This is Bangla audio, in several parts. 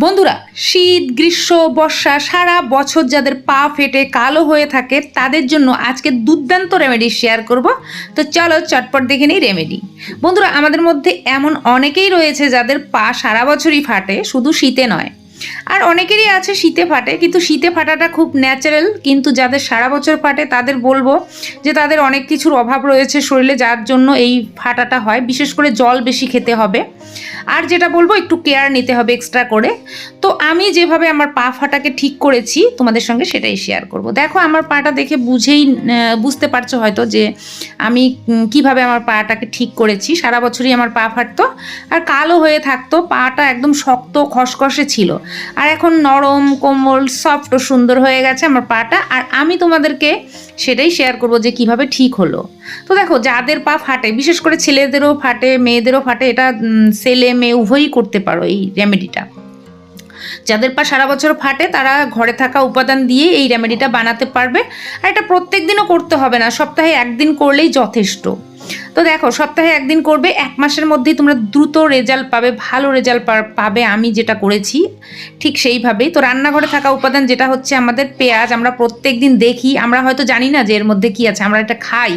বন্ধুরা, শীত, গ্রীষ্ম, বর্ষা সারা বছর যাদের পা ফেটে কালো হয়ে থাকে, তাদের জন্য আজকে দুর্দান্ত রেমেডি শেয়ার করব। তো চলো চটপট দেখে নিই রেমেডি বন্ধুরা, আমাদের মধ্যে এমন অনেকেই রয়েছে যাদের পা সারা বছরই ফাটে, শুধু শীতে নয়। আর অনেকেরই আছে শীতে ফাটে, কিন্তু শীতে ফাটাটা খুব ন্যাচারাল কিন্তু যাদের সারা বছর ফাটে তাদের বলব যে তাদের অনেক কিছুর অভাব রয়েছে শরীরে, যার জন্য এই ফাটাটা হয়। বিশেষ করে জল বেশি খেতে হবে। আর যেটা বলব, একটু কেয়ার নিতে হবে এক্সট্রা করে। তো আমি যেভাবে আমার পা ফাটাকে ঠিক করেছি, তোমাদের সঙ্গে সেটাই শেয়ার করব। দেখো, আমার পাটা দেখে বুঝেই বুঝতে পারছ হয়তো যে আমি কীভাবে আমার পাটাকে ঠিক করেছি। সারা বছরই আমার পা ফাটতো। আর কালো হয়ে থাকতো, পাটা একদম শক্ত, খসখসে ছিল। আর এখন নরম, কোমল সফট ও সুন্দর হয়ে গেছে আমার পাটা। আর আমি তোমাদেরকে সেটাই শেয়ার করব যে কীভাবে ঠিক হলো। তো দেখো, যাদের পা ফাটে, বিশেষ করে ছেলেদেরও ফাটে, মেয়েদেরও ফাটে, এটা ছেলে মেয়ে উভয়ই করতে পারো এই রেমেডিটা যাদের পা সারা বছর ফাটে, তারা ঘরে থাকা উপাদান দিয়ে এই রেমেডিটা বানাতে পারবে। আর এটা প্রত্যেক দিনও করতে হবে না, সপ্তাহে একদিন করলেই যথেষ্ট। তো দেখো, সপ্তাহে একদিন করবে, এক মাসের মধ্যেই তোমরা দ্রুত রেজাল্ট পাবে, ভালো রেজাল্ট পাবে, আমি যেটা করেছি, ঠিক সেইভাবেই। তো রান্নাঘরে থাকা উপাদান যেটা হচ্ছে আমাদের পেঁয়াজ, আমরা প্রত্যেক দিন দেখি, আমরা হয়তো জানি না যে এর মধ্যে কি আছে, আমরা এটা খাই।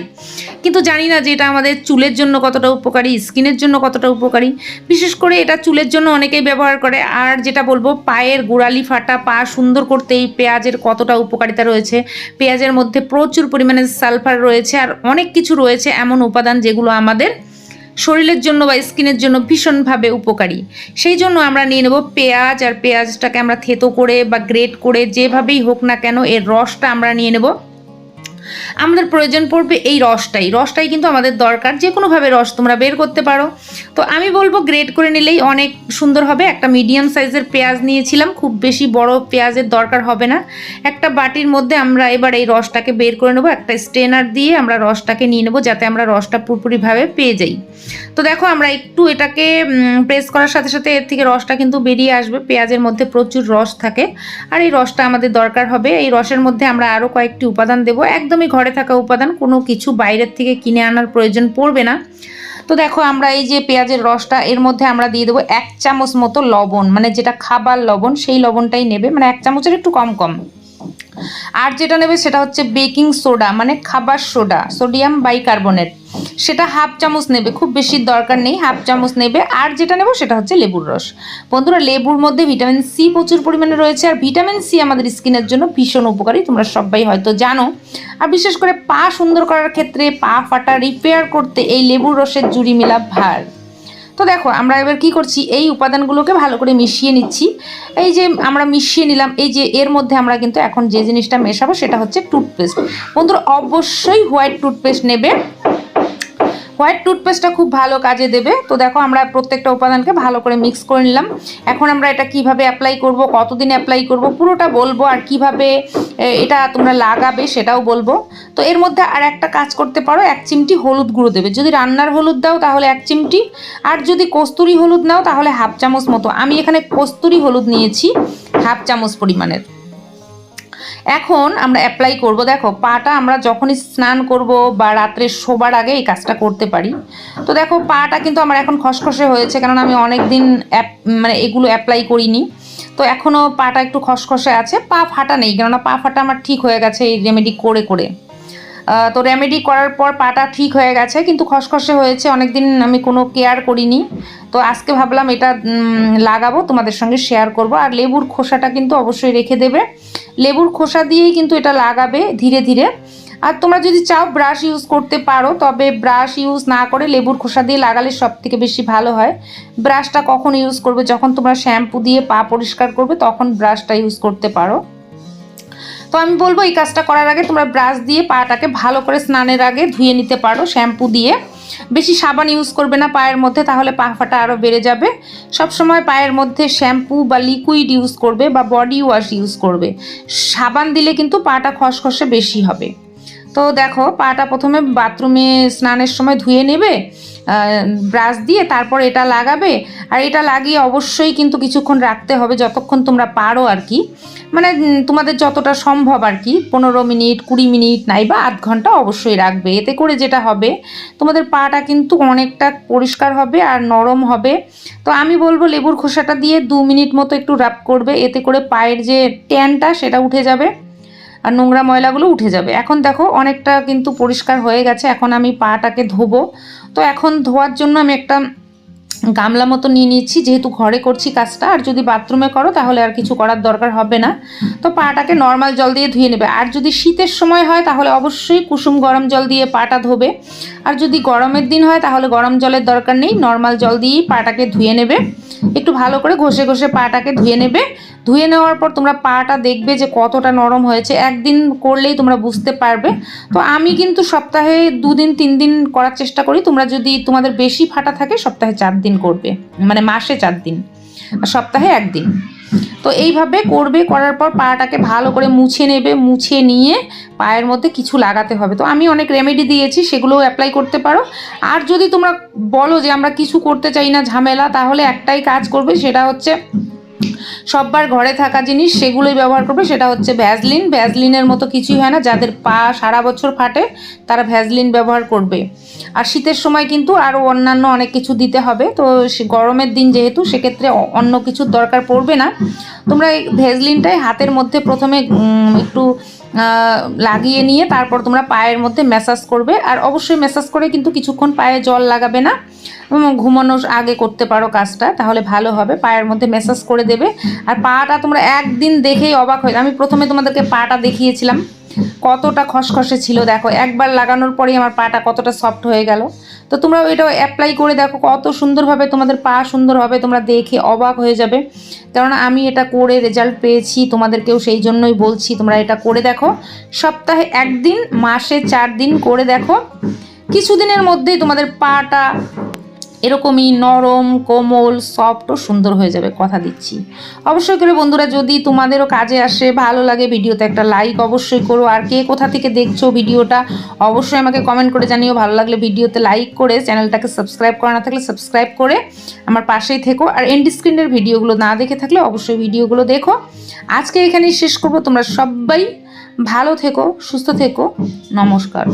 কিন্তু জানি না যে এটা আমাদের চুলের জন্য কতটা উপকারী, স্কিনের জন্য কতটা উপকারী। বিশেষ করে এটা চুলের জন্য অনেকেই ব্যবহার করে। আর যেটা বলব, পায়ের গোড়ালি ফাটা, পা সুন্দর করতে এই পেঁয়াজের কতটা উপকারিতা রয়েছে। পেঁয়াজের মধ্যে প্রচুর পরিমাণে সালফার রয়েছে, আর অনেক কিছু রয়েছে এমন উপাদান যেগুলো আমাদের শরীরের জন্য বা স্কিনের জন্য ভীষণভাবে উপকারী। সেই জন্য আমরা নিয়ে নেব পেঁয়াজ, আর পেঁয়াজটাকে আমরা থেতো করে বা গ্রেট করে যেভাবেই হোক না কেন এর রসটা আমরা নিয়ে নেব। আমাদের প্রয়োজন পড়বে এই রসটাই। রসটাই কিন্তু আমাদের দরকার। যে কোনোভাবে রস তোমরা বের করতে পারো। তো আমি বলব গ্রেড করে নিলেই অনেক সুন্দর হবে। একটা মিডিয়াম সাইজের পেঁয়াজ নিয়েছিলাম। খুব বেশি বড় পেঁয়াজের দরকার হবে না। একটা বাটির মধ্যে আমরা এবার এই রসটাকে বের করে নেব। একটা স্ট্রেনার দিয়ে আমরা রসটাকে নিয়ে নেব যাতে আমরা রসটা পুরোপুরিভাবে পেয়ে যাই। তো দেখো আমরা একটু এটাকে প্রেস করার সাথে সাথে এর থেকে রসটা কিন্তু বেরিয়ে আসবে। পেঁয়াজের মধ্যে প্রচুর রস থাকে। আর এই রসটা আমাদের দরকার হবে। এই রসের মধ্যে আমরা আরও কয়েকটি উপাদান দেবো। একদমই ঘরে থাকা উপাদান, কোনো কিছু বাইরের থেকে কিনে আনার প্রয়োজন পড়বে না। তো দেখো আমরা এই যে পেঁয়াজের রসটা, এর মধ্যে আমরা দিয়ে দেবো এক চামচ মতো লবণ মানে যেটা খাবার লবণ, সেই লবণটাই নেবে মানে এক চামচের একটু কম কম। আর যেটা নেবে সেটা হচ্ছে বেকিং সোডা মানে খাবার সোডা, সোডিয়াম বাইকার্বনেট। সেটা হাফ চামচ নেবে, খুব বেশি দরকার নেই, হাফ চামচ নেবে। আর যেটা নেব সেটা হচ্ছে লেবুর রস। বন্ধুরা, লেবুর মধ্যে ভিটামিন সি প্রচুর পরিমাণে রয়েছে, আর ভিটামিন সি আমাদের স্কিনের জন্য ভীষণ উপকারী, তোমরা সবাই হয়তো জানো। আর বিশেষ করে পা সুন্দর করার ক্ষেত্রে পা ফাটা, রিপেয়ার করতে এই লেবুর রসের জুড়ি মিলা ভার। তো দেখো, আমরা এবার কি করছি? এই উপাদানগুলোকে ভালো করে মিশিয়ে নিচ্ছি। এই যে আমরা মিশিয়ে নিলাম, এই যে এর মধ্যে আমরা কিন্তু এখন যে জিনিসটা মেশাবো সেটা হচ্ছে টুথপেস্ট বন্ধুরা, অবশ্যই হোয়াইট টুথপেস্ট নেবে। হোয়াইট টুথপেস্টটা খুব ভালো কাজে দেবে। তো দেখো আমরা প্রত্যেকটা উপাদানকে ভালো করে মিক্স করে নিলাম। এখন আমরা এটা কীভাবে অ্যাপ্লাই করব, কতদিন অ্যাপ্লাই করব, পুরোটা বলব আর কীভাবে এটা তোমরা লাগাবে সেটাও বলব। তো এর মধ্যে আর একটা কাজ করতে পারো, এক চিমটি হলুদ গুঁড়ো দেবে। যদি রান্নার হলুদ দাও তাহলে এক চিমটি, আর যদি কস্তুরি হলুদ নাও তাহলে হাফ চামচ মতো। আমি এখানে কস্তুরি হলুদ নিয়েছি, হাফ চামচ পরিমাণের। এখন আমরা অ্যাপ্লাই করব। দেখো, পাটা আমরা যখনই স্নান করব বা রাত্রে শোবার আগে এই কাজটা করতে পারি। তো দেখো, পাটা কিন্তু আমার এখন খসখসে হয়েছে কারণ আমি অনেক দিন অ্যাপ- মানে এগুলো অ্যাপ্লাই করিনি। তো এখনও পাটা একটু খসখসে আছে, পা ফাটা নেই, কেননা পা ফাটা আমার ঠিক হয়ে গেছে এই রেমেডি করে করে। তো রেমেডি করার পর পাটা ঠিক হয়ে গেছে, কিন্তু খসখসে হয়েছে অনেক দিন আমি কোনো কেয়ার করিনি। তো আজকে ভাবলাম এটা লাগাবো, তোমাদের সঙ্গে শেয়ার করব। আর লেবুর খোসাটা কিন্তু অবশ্যই রেখে দেবে। লেবুর খোসা দিয়েই কিন্তু এটা লাগাবে ধীরে ধীরে। আর তোমরা যদি চাও ব্রাশ ইউজ করতে পারো, তবে ব্রাশ ইউজ না করে লেবুর খোসা দিয়ে লাগালে সব থেকে বেশি ভালো হয়। ব্রাশটা কখন ইউজ করবে, যখন তোমরা শ্যাম্পু দিয়ে পা পরিষ্কার করবে, তখন ব্রাশটা ইউজ করতে পারো। তো আমি বলব, এই কাজটা করার আগে তোমরা ব্রাশ দিয়ে পাটাকে ভালো করে স্নানের আগে ধুয়ে নিতে পারো শ্যাম্পু দিয়ে। বেশি সাবান ইউজ করবে না পায়ের মধ্যে, তাহলে পা ফাটা আরও বেড়ে যাবে। সব সময় পায়ের মধ্যে শ্যাম্পু বা লিকুইড ইউজ করবে বা বডি ওয়াশ ইউজ করবে। সাবান দিলে কিন্তু পাটা খসখসে বেশি হবে। তো দেখো, পাটা প্রথমে বাথরুমে স্নানের সময় ধুয়ে নেবে ব্রাশ দিয়ে তারপর এটা লাগাবে। আর এটা লাগিয়ে অবশ্যই কিন্তু কিছুক্ষণ রাখতে হবে যতক্ষণ তোমরা পারো আর কি। মানে তোমাদের যতটা সম্ভব আর কি, পনেরো মিনিট, কুড়ি মিনিট নাই বা আধ ঘণ্টা অবশ্যই রাখবে। এতে করে যেটা হবে, তোমাদের পাটা কিন্তু অনেকটা পরিষ্কার হবে আর নরম হবে। তো আমি বলব, লেবুর খোসাটা দিয়ে দু মিনিট মতো একটু রাব করবে। এতে করে পায়ের যে ট্যানটা, সেটা উঠে যাবে। আর নোংরা ময়লাগুলো উঠে যাবে। এখন দেখো অনেকটা কিন্তু পরিষ্কার হয়ে গেছে। এখন আমি পাটাকে ধোবো। তো এখন ধোয়ার জন্য আমি একটা গামলা মতো নিয়ে নিচ্ছি, যেহেতু ঘরে করছি কাজটা, আর যদি বাথরুমে করো তাহলে আর কিছু করার দরকার হবে না। তো পাটাকে নর্মাল জল দিয়ে ধুয়ে নেবে। আর যদি শীতের সময় হয় তাহলে অবশ্যই কুসুম গরম জল দিয়ে পাটা ধোবে। আর যদি গরমের দিন হয় তাহলে গরম জলের দরকার নেই নর্মাল জল দিয়েই পাটাকে ধুয়ে নেবে। একটু ভালো করে ঘষে ঘষে পাটাকে ধুয়ে নেবে। ধুয়ে নেওয়ার পর তোমরা পাটা দেখবে যে কতটা নরম হয়েছে। একদিন করলেই তোমরা বুঝতে পারবে। তো আমি কিন্তু সপ্তাহে দুদিন তিন দিন করার চেষ্টা করি। তোমরা যদি তোমাদের বেশি ফাটা থাকে সপ্তাহে চার দিন করবে মানে মাসে চার দিন সপ্তাহে একদিন। তো এইভাবে করবে, করার পর পাটাকে ভালো করে মুছে নেবে, মুছে নিয়ে পায়ের মধ্যে কিছু লাগাতে হবে। তো আমি অনেক রেমেডি দিয়েছি, সেগুলোও অ্যাপ্লাই করতে পারো। আর যদি তোমরা বলো যে আমরা কিছু করতে চাই না ঝামেলা, তাহলে একটাই কাজ করবে, সেটা হচ্ছে সববার ঘরে থাকা জিনিস সেগুলোই ব্যবহার করবে, সেটা হচ্ছে ভ্যাজলিন ভ্যাজলিনের মতো কিছুই হয় না, যাদের পা সারা বছর ফাটে, তারা ভ্যাজলিন ব্যবহার করবে। আর শীতের সময় কিন্তু আরও অন্যান্য অনেক কিছু দিতে হবে, তো গরমের দিন যেহেতু, সেক্ষেত্রে অন্য কিছুর দরকার পড়বে না। তোমরা এই ভ্যাজলিনটাই হাতের মধ্যে প্রথমে একটু লাগিয়ে নিয়ে তারপর তোমরা পায়ের মধ্যে ম্যাসাজ করবে। আর অবশ্যই ম্যাসাজ করে কিন্তু কিছুক্ষণ পায়ে জল লাগাবে না। ঘুমানোর আগে করতে পারো কাজটা, তাহলে ভালো হবে। পায়ের মধ্যে ম্যাসাজ করে দেবে। আর পাটা তোমরা একদিন দেখেই অবাক হয়ে, আমি প্রথমে তোমাদেরকে পাটা দেখিয়েছিলাম। কতটা খসখসে ছিল, দেখো, একবার লাগানোর পরেই আমার পাটা কতটা সফট হয়ে গেল। তো তোমরা এটা অ্যাপ্লাই করে দেখো, কত সুন্দরভাবে তোমাদের পা সুন্দর হবে, তোমরা দেখে অবাক হয়ে যাবে। কেননা আমি এটা করে রেজাল্ট পেয়েছি, তোমাদেরকেও সেই জন্যই বলছি, তোমরা এটা করে দেখো। সপ্তাহে একদিন, মাসে চার দিন করে দেখো। কিছুদিনের মধ্যেই তোমাদের পাটা এরকমই নরম, কোমল সফট ও সুন্দর হয়ে যাবে কথা দিচ্ছি। অবশ্যই করে বন্ধুরা, যদি তোমাদেরও কাজে আসে, ভালো লাগে ভিডিওতে একটা লাইক অবশ্যই করো। আর কে কোথা থেকে দেখছ ভিডিওটা, অবশ্যই আমাকে কমেন্ট করে জানিও। ভালো লাগলে ভিডিওতে লাইক করে, চ্যানেলটাকে সাবস্ক্রাইব করা না থাকলে সাবস্ক্রাইব করে আমার পাশেই থেকো। আর এন্ড স্ক্রিনের ভিডিওগুলো না দেখে থাকলে অবশ্যই ভিডিওগুলো দেখো। আজকে এখানেই শেষ করব। তোমরা সবাই ভালো থেকো, সুস্থ থেকো। নমস্কার।